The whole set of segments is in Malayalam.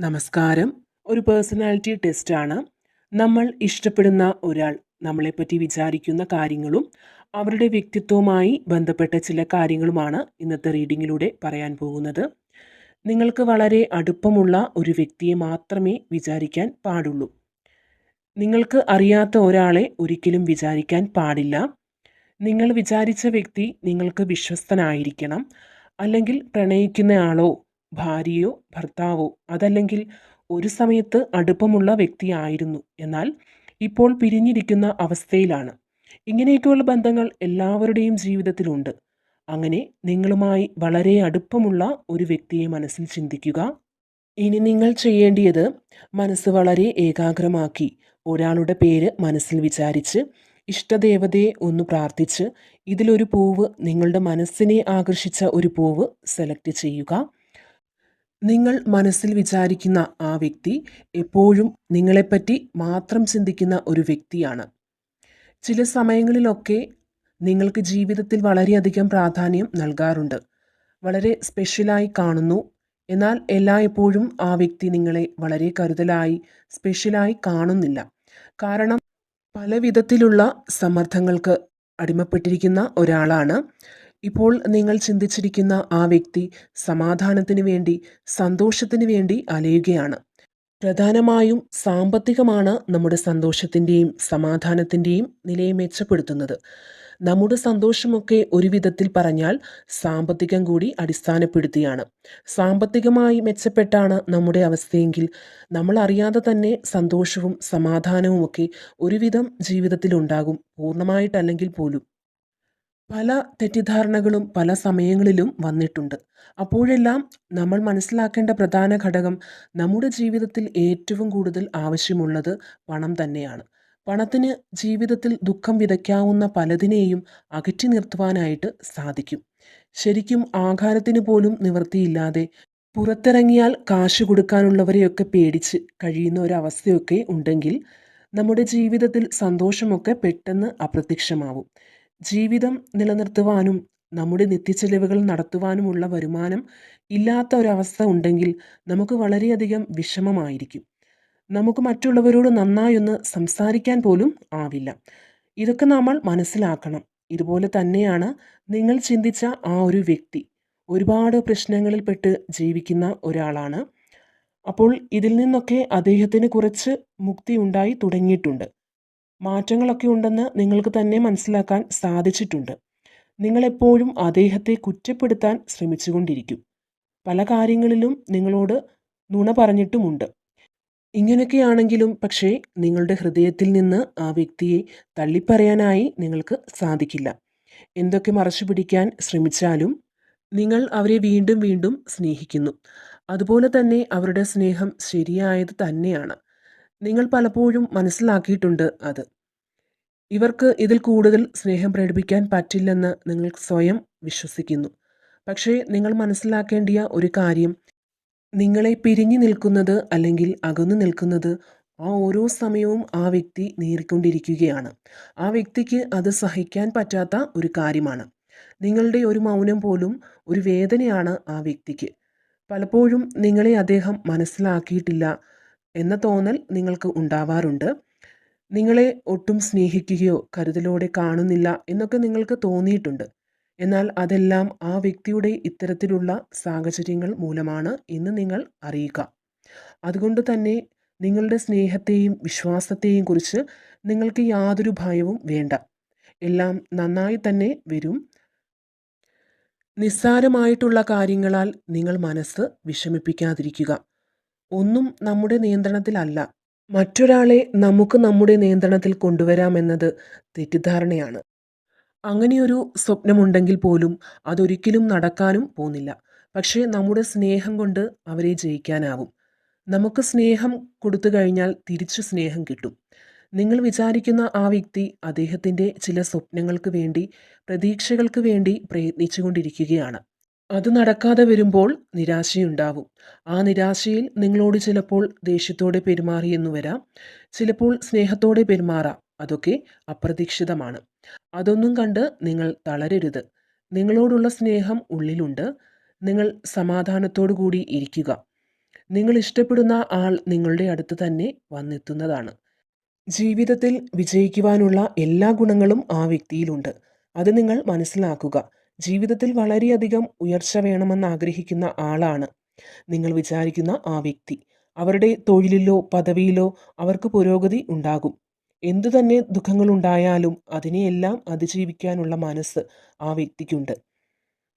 നമസ്കാരം. ഒരു പേഴ്സണാലിറ്റി ടെസ്റ്റാണ് നമ്മൾ ഇഷ്ടപ്പെടുന്ന ഒരാൾ നമ്മളെപ്പറ്റി വിചാരിക്കുന്ന കാര്യങ്ങളും അവരുടെ വ്യക്തിത്വവുമായി ബന്ധപ്പെട്ട ചില കാര്യങ്ങളുമാണ് ഇന്നത്തെ റീഡിങ്ങിലൂടെ പറയാൻ പോകുന്നത്. നിങ്ങൾക്ക് വളരെ അടുപ്പമുള്ള ഒരു വ്യക്തിയെ മാത്രമേ വിചാരിക്കാൻ പാടുള്ളൂ. നിങ്ങൾക്ക് അറിയാത്ത ഒരാളെ ഒരിക്കലും വിചാരിക്കാൻ പാടില്ല. നിങ്ങൾ വിചാരിച്ച വ്യക്തി നിങ്ങൾക്ക് വിശ്വസ്തനായിരിക്കണം. അല്ലെങ്കിൽ പ്രണയിക്കുന്നയാളോ ഭാര്യയോ ഭർത്താവോ അതല്ലെങ്കിൽ ഒരു സമയത്ത് അടുപ്പമുള്ള വ്യക്തിയായിരുന്നു. എന്നാൽ ഇപ്പോൾ പിരിഞ്ഞിരിക്കുന്ന അവസ്ഥയിലാണ്. ഇങ്ങനെയൊക്കെയുള്ള ബന്ധങ്ങൾ എല്ലാവരുടെയും ജീവിതത്തിലുണ്ട്. അങ്ങനെ നിങ്ങളുമായി വളരെ അടുപ്പമുള്ള ഒരു വ്യക്തിയെ മനസ്സിൽ ചിന്തിക്കുക. ഇനി നിങ്ങൾ ചെയ്യേണ്ടിയത് മനസ്സ് വളരെ ഏകാഗ്രമാക്കി ഒരാളുടെ പേര് മനസ്സിൽ വിചാരിച്ച് ഇഷ്ടദേവതയെ ഒന്ന് പ്രാർത്ഥിച്ച് ഇതിലൊരു പൂവ് നിങ്ങളുടെ മനസ്സിനെ ആകർഷിച്ച ഒരു പൂവ് സെലക്ട് ചെയ്യുക. നിങ്ങൾ മനസ്സിൽ വിചാരിക്കുന്ന ആ വ്യക്തി എപ്പോഴും നിങ്ങളെപ്പറ്റി മാത്രം ചിന്തിക്കുന്ന ഒരു വ്യക്തിയാണ്. ചില സമയങ്ങളിലൊക്കെ നിങ്ങൾക്ക് ജീവിതത്തിൽ വളരെയധികം പ്രാധാന്യം നൽകാറുണ്ട്. വളരെ സ്പെഷ്യലായി കാണുന്നു. എന്നാൽ എല്ലായ്പ്പോഴും ആ വ്യക്തി നിങ്ങളെ വളരെ കരുതലായി സ്പെഷ്യലായി കാണുന്നില്ല. കാരണം പല വിധത്തിലുള്ള സമ്മർദ്ദങ്ങൾക്ക് അടിമപ്പെട്ടിരിക്കുന്ന ഒരാളാണ്. ഇപ്പോൾ നിങ്ങൾ ചിന്തിച്ചിരിക്കുന്ന ആ വ്യക്തി സമാധാനത്തിന് വേണ്ടി സന്തോഷത്തിന് വേണ്ടി അലയുകയാണ്. പ്രധാനമായും സാമ്പത്തികമാണ് നമ്മുടെ സന്തോഷത്തിന്റെയും സമാധാനത്തിന്റെയും നിലയെ മെച്ചപ്പെടുത്തുന്നത്. നമ്മുടെ സന്തോഷമൊക്കെ ഒരു വിധത്തിൽ പറഞ്ഞാൽ സാമ്പത്തികം കൂടി അടിസ്ഥാനപ്പെടുത്തിയാണ്. സാമ്പത്തികമായി മെച്ചപ്പെട്ടാണ് നമ്മുടെ അവസ്ഥയെങ്കിൽ നമ്മൾ അറിയാതെ തന്നെ സന്തോഷവും സമാധാനവും ഒക്കെ ഒരുവിധം ജീവിതത്തിൽ ഉണ്ടാകും പൂർണമായിട്ടല്ലെങ്കിൽ പോലും. പല തെറ്റിദ്ധാരണകളും പല സമയങ്ങളിലും വന്നിട്ടുണ്ട്. അപ്പോഴെല്ലാം നമ്മൾ മനസ്സിലാക്കേണ്ട പ്രധാന ഘടകം നമ്മുടെ ജീവിതത്തിൽ ഏറ്റവും കൂടുതൽ ആവശ്യമുള്ളത് പണം തന്നെയാണ്. പണത്തിന് ജീവിതത്തിൽ ദുഃഖം വിതയ്ക്കാവുന്ന പലതിനെയും അകറ്റി നിർത്തുവാനായിട്ട് സാധിക്കും. ശരിക്കും ആഹാരത്തിന് പോലും നിവൃത്തിയില്ലാതെ പുറത്തിറങ്ങിയാൽ കാശ് കൊടുക്കാനുള്ളവരെയൊക്കെ പേടിച്ച് കഴിയുന്ന ഒരവസ്ഥയൊക്കെ ഉണ്ടെങ്കിൽ നമ്മുടെ ജീവിതത്തിൽ സന്തോഷമൊക്കെ പെട്ടെന്ന് അപ്രത്യക്ഷമാവും. ജീവിതം നിലനിർത്തുവാനും നമ്മുടെ നിത്യച്ചെലവുകൾ നടത്തുവാനുമുള്ള വരുമാനം ഇല്ലാത്ത ഒരവസ്ഥ ഉണ്ടെങ്കിൽ നമുക്ക് വളരെയധികം വിഷമമായിരിക്കും. നമുക്ക് മറ്റുള്ളവരോട് നന്നായൊന്ന് സംസാരിക്കാൻ പോലും ആവില്ല. ഇതൊക്കെ നമ്മൾ മനസ്സിലാക്കണം. ഇതുപോലെ തന്നെയാണ് നിങ്ങൾ ചിന്തിച്ച ആ ഒരു വ്യക്തി. ഒരുപാട് പ്രശ്നങ്ങളിൽപ്പെട്ട് ജീവിക്കുന്ന ഒരാളാണ്. അപ്പോൾ ഇതിൽ നിന്നൊക്കെ അദ്ദേഹത്തിന് കുറച്ച് മുക്തി ഉണ്ടായി തുടങ്ങിയിട്ടുണ്ട്. മാറ്റങ്ങളൊക്കെ ഉണ്ടെന്ന് നിങ്ങൾക്ക് തന്നെ മനസ്സിലാക്കാൻ സാധിച്ചിട്ടുണ്ട്. നിങ്ങളെപ്പോഴും അദ്ദേഹത്തെ കുറ്റപ്പെടുത്താൻ ശ്രമിച്ചുകൊണ്ടിരിക്കും. പല കാര്യങ്ങളിലും നിങ്ങളോട് നുണ പറഞ്ഞിട്ടുമുണ്ട്. ഇങ്ങനെയൊക്കെയാണെങ്കിലും പക്ഷേ നിങ്ങളുടെ ഹൃദയത്തിൽ നിന്ന് ആ വ്യക്തിയെ തള്ളിപ്പറയാനായി നിങ്ങൾക്ക് സാധിക്കില്ല. എന്തൊക്കെ മറച്ചു പിടിക്കാൻ ശ്രമിച്ചാലും നിങ്ങൾ അവരെ വീണ്ടും വീണ്ടും സ്നേഹിക്കുന്നു. അതുപോലെ തന്നെ അവരുടെ സ്നേഹം ശരിയായത് തന്നെയാണ്. നിങ്ങൾ പലപ്പോഴും മനസ്സിലാക്കിയിട്ടുണ്ട് അത്. ഇവർക്ക് ഇതിൽ കൂടുതൽ സ്നേഹം പ്രകടിപ്പിക്കാൻ പറ്റില്ലെന്ന് നിങ്ങൾ സ്വയം വിശ്വസിക്കുന്നു. പക്ഷേ നിങ്ങൾ മനസ്സിലാക്കേണ്ടിയ ഒരു കാര്യം നിങ്ങളെ പിരിഞ്ഞു നിൽക്കുന്നത് അല്ലെങ്കിൽ അകന്നു നിൽക്കുന്നത് ആ ഓരോ സമയവും ആ വ്യക്തി നേരിക്കൊണ്ടിരിക്കുകയാണ്. ആ വ്യക്തിക്ക് അത് സഹിക്കാൻ പറ്റാത്ത ഒരു കാര്യമാണ്. നിങ്ങളുടെ ഒരു മൗനം പോലും ഒരു വേദനയാണ് ആ വ്യക്തിക്ക്. പലപ്പോഴും നിങ്ങളെ അദ്ദേഹം മനസ്സിലാക്കിയിട്ടില്ല എന്ന തോന്നൽ നിങ്ങൾക്ക് ഉണ്ടാവാറുണ്ട്. നിങ്ങളെ ഒട്ടും സ്നേഹിക്കുകയോ കരുതലോടെ കാണുന്നില്ല എന്നൊക്കെ നിങ്ങൾക്ക് തോന്നിയിട്ടുണ്ട്. എന്നാൽ അതെല്ലാം ആ വ്യക്തിയുടെ ഇത്തരത്തിലുള്ള സാഹചര്യങ്ങൾ മൂലമാണ് എന്ന് നിങ്ങൾ അറിയുക. അതുകൊണ്ട് തന്നെ നിങ്ങളുടെ സ്നേഹത്തെയും വിശ്വാസത്തെയും കുറിച്ച് നിങ്ങൾക്ക് യാതൊരു ഭയവും വേണ്ട. എല്ലാം നന്നായി തന്നെ വരും. നിസ്സാരമായിട്ടുള്ള കാര്യങ്ങളാൽ നിങ്ങൾ മനസ്സ് വിഷമിപ്പിക്കാതിരിക്കുക. ഒന്നും നമ്മുടെ നിയന്ത്രണത്തിലല്ല. മറ്റൊരാളെ നമുക്ക് നമ്മുടെ നിയന്ത്രണത്തിൽ കൊണ്ടുവരാമെന്നത് തെറ്റിദ്ധാരണയാണ്. അങ്ങനെയൊരു സ്വപ്നമുണ്ടെങ്കിൽ പോലും അതൊരിക്കലും നടക്കാനും പോകുന്നില്ല. പക്ഷേ നമ്മുടെ സ്നേഹം കൊണ്ട് അവരെ ജയിക്കാനാവും. നമുക്ക് സ്നേഹം കൊടുത്തു കഴിഞ്ഞാൽ തിരിച്ചു സ്നേഹം കിട്ടും. നിങ്ങൾ വിചാരിക്കുന്ന ആ വ്യക്തി അദ്ദേഹത്തിന്റെ ചില സ്വപ്നങ്ങൾക്ക് വേണ്ടി പ്രതീക്ഷകൾക്ക് വേണ്ടി പ്രയത്നിച്ചുകൊണ്ടിരിക്കുകയാണ്. അത് നടക്കാതെ വരുമ്പോൾ നിരാശയുണ്ടാവും. ആ നിരാശയിൽ നിങ്ങളോട് ചിലപ്പോൾ ദേഷ്യത്തോടെ പെരുമാറിയെന്നു വരാം. ചിലപ്പോൾ സ്നേഹത്തോടെ പെരുമാറാം. അതൊക്കെ അപ്രതീക്ഷിതമാണ്. അതൊന്നും കണ്ട് നിങ്ങൾ തളരരുത്. നിങ്ങളോടുള്ള സ്നേഹം ഉള്ളിലുണ്ട്. നിങ്ങൾ സമാധാനത്തോടു കൂടി ഇരിക്കുക. നിങ്ങൾ ഇഷ്ടപ്പെടുന്ന ആൾ നിങ്ങളുടെ അടുത്ത് തന്നെ വന്നെത്തുന്നതാണ്. ജീവിതത്തിൽ വിജയിക്കുവാനുള്ള എല്ലാ ഗുണങ്ങളും ആ വ്യക്തിയിലുണ്ട്. അത് നിങ്ങൾ മനസ്സിലാക്കുക. ജീവിതത്തിൽ വളരെയധികം ഉയർച്ച വേണമെന്ന് ആഗ്രഹിക്കുന്ന ആളാണ്. നിങ്ങൾ വിചാരിക്കുന്ന ആ വ്യക്തി. അവരുടെ തൊഴിലിലോ പദവിയിലോ അവർക്ക് പുരോഗതി ഉണ്ടാകും. എന്തു തന്നെ ദുഃഖങ്ങളുണ്ടായാലും അതിനെയെല്ലാം അതിജീവിക്കാനുള്ള മനസ്സ് ആ വ്യക്തിക്കുണ്ട്.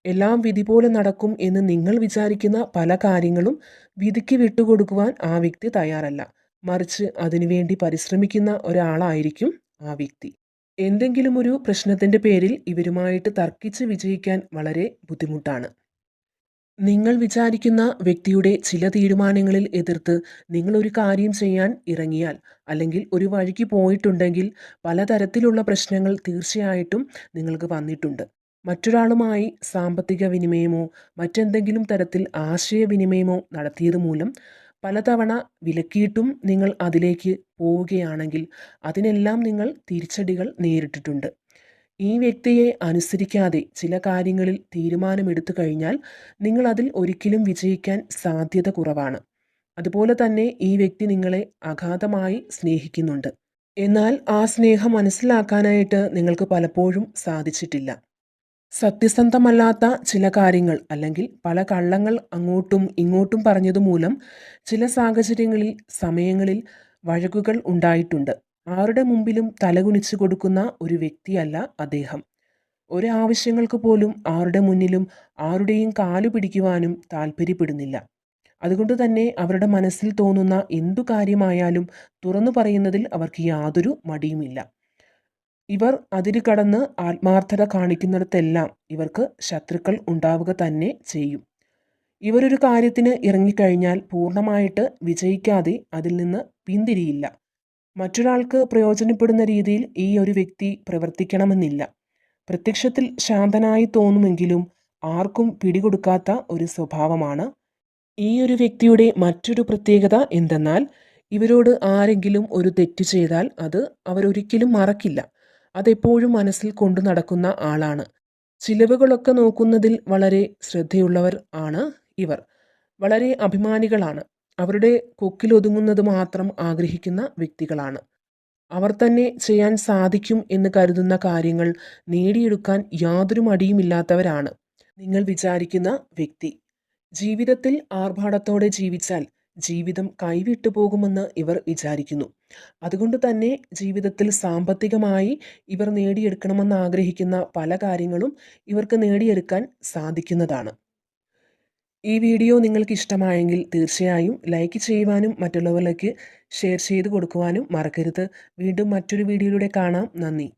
എല്ലാം വിധി പോലെ നടക്കും എന്ന് നിങ്ങൾ വിചാരിക്കുന്ന പല കാര്യങ്ങളും വിധിക്ക് വിട്ടുകൊടുക്കുവാൻ ആ വ്യക്തി തയ്യാറല്ല. മറിച്ച് അതിനുവേണ്ടി പരിശ്രമിക്കുന്ന ഒരാളായിരിക്കും ആ വ്യക്തി. എന്തെങ്കിലും ഒരു പ്രശ്നത്തിന്റെ പേരിൽ ഇവരുമായിട്ട് തർക്കിച്ച് വിജയിക്കാൻ വളരെ ബുദ്ധിമുട്ടാണ്. നിങ്ങൾ വിചാരിക്കുന്ന വ്യക്തിയുടെ ചില തീരുമാനങ്ങളിൽ എതിർത്ത് നിങ്ങൾ ഒരു കാര്യം ചെയ്യാൻ ഇറങ്ങിയാൽ അല്ലെങ്കിൽ ഒരു വഴിക്ക് പോയിട്ടുണ്ടെങ്കിൽ പലതരത്തിലുള്ള പ്രശ്നങ്ങൾ തീർച്ചയായിട്ടും നിങ്ങൾക്ക് വന്നിട്ടുണ്ട്. മറ്റൊരാളുമായി സാമ്പത്തിക വിനിമയമോ മറ്റെന്തെങ്കിലും തരത്തിൽ ആശയവിനിമയമോ നടത്തിയത് മൂലം പലതവണ വിലക്കിയിട്ടും നിങ്ങൾ അതിലേക്ക് പോവുകയാണെങ്കിൽ അതിനെല്ലാം നിങ്ങൾ തിരിച്ചടികൾ നേരിട്ടിട്ടുണ്ട്. ഈ വ്യക്തിയെ അനുസരിക്കാതെ ചില കാര്യങ്ങളിൽ തീരുമാനമെടുത്തു കഴിഞ്ഞാൽ നിങ്ങൾ അതിൽ ഒരിക്കലും വിജയിക്കാൻ സാധ്യത കുറവാണ്. അതുപോലെ തന്നെ ഈ വ്യക്തി നിങ്ങളെ അഗാധമായി സ്നേഹിക്കുന്നുണ്ട്. എന്നാൽ ആ സ്നേഹം മനസ്സിലാക്കാനായിട്ട് നിങ്ങൾക്ക് പലപ്പോഴും സാധിച്ചിട്ടില്ല. സത്യസന്ധമല്ലാത്ത ചില കാര്യങ്ങൾ അല്ലെങ്കിൽ പല കള്ളങ്ങൾ അങ്ങോട്ടും ഇങ്ങോട്ടും പറഞ്ഞതുമൂലം ചില സാഹചര്യങ്ങളിൽ സമയങ്ങളിൽ വഴക്കുകൾ ഉണ്ടായിട്ടുണ്ട്. ആരുടെ മുമ്പിലും തലകുനിച്ചു കൊടുക്കുന്ന ഒരു വ്യക്തിയല്ല അദ്ദേഹം. ഒരു ആവശ്യങ്ങൾക്ക് പോലും ആരുടെ മുന്നിലും ആരുടെയും കാലു പിടിക്കുവാനും താല്പര്യപ്പെടുന്നില്ല അതുകൊണ്ട് തന്നെ അവരുടെ മനസ്സിൽ തോന്നുന്ന എന്തു കാര്യമായാലും തുറന്നു പറയുന്നതിൽ അവർക്ക് യാതൊരു മടിയുമില്ല. ഇവർ അതിര് കടന്ന് ആത്മാർത്ഥത കാണിക്കുന്നിടത്തെല്ലാം ഇവർക്ക് ശത്രുക്കൾ ഉണ്ടാവുക തന്നെ ചെയ്യും. ഇവരൊരു കാര്യത്തിന് ഇറങ്ങിക്കഴിഞ്ഞാൽ പൂർണമായിട്ട് വിജയിക്കാതെ അതിൽ നിന്ന് പിന്തിരിയില്ല. മറ്റൊരാൾക്ക് പ്രയോജനപ്പെടുന്ന രീതിയിൽ ഈ ഒരു വ്യക്തി പ്രവർത്തിക്കണമെന്നില്ല. പ്രത്യക്ഷത്തിൽ ശാന്തനായി തോന്നുമെങ്കിലും ആർക്കും പിടികൊടുക്കാത്ത ഒരു സ്വഭാവമാണ്. ഈ ഒരു വ്യക്തിയുടെ മറ്റൊരു പ്രത്യേകത എന്തെന്നാൽ ഇവരോട് ആരെങ്കിലും ഒരു തെറ്റ് ചെയ്താൽ അത് അവരൊരിക്കലും മറക്കില്ല. അതെപ്പോഴും മനസ്സിൽ കൊണ്ടു നടക്കുന്ന ആളാണ്. ചിലവുകളൊക്കെ നോക്കുന്നതിൽ വളരെ ശ്രദ്ധയുള്ളവർ ആണ് ഇവർ. വളരെ അഭിമാനികളാണ്. അവരുടെ കൊക്കിലൊതുങ്ങുന്നത് മാത്രം ആഗ്രഹിക്കുന്ന വ്യക്തികളാണ്. അവർ തന്നെ ചെയ്യാൻ സാധിക്കും എന്ന് കരുതുന്ന കാര്യങ്ങൾ നേടിയെടുക്കാൻ യാതൊരു മടിയുമില്ലാത്തവരാണ് നിങ്ങൾ വിചാരിക്കുന്ന വ്യക്തി. ജീവിതത്തിൽ ആർഭാടത്തോടെ ജീവിച്ചാൽ ജീവിതം കൈവിട്ടു പോകുമെന്ന് ഇവർ വിചാരിക്കുന്നു. അതുകൊണ്ട് തന്നെ ജീവിതത്തിൽ സാമ്പത്തികമായി ഇവർ നേടിയെടുക്കണമെന്ന് ആഗ്രഹിക്കുന്ന പല കാര്യങ്ങളും ഇവർക്ക് നേടിയെടുക്കാൻ സാധിക്കുന്നതാണ്. ഈ വീഡിയോ നിങ്ങൾക്ക് ഇഷ്ടമായെങ്കിൽ തീർച്ചയായും ലൈക്ക് ചെയ്യുവാനും മറ്റുള്ളവരിലേക്ക് ഷെയർ ചെയ്ത് കൊടുക്കുവാനും മറക്കരുത്. വീണ്ടും മറ്റൊരു വീഡിയോയിലൂടെ കാണാം. നന്ദി.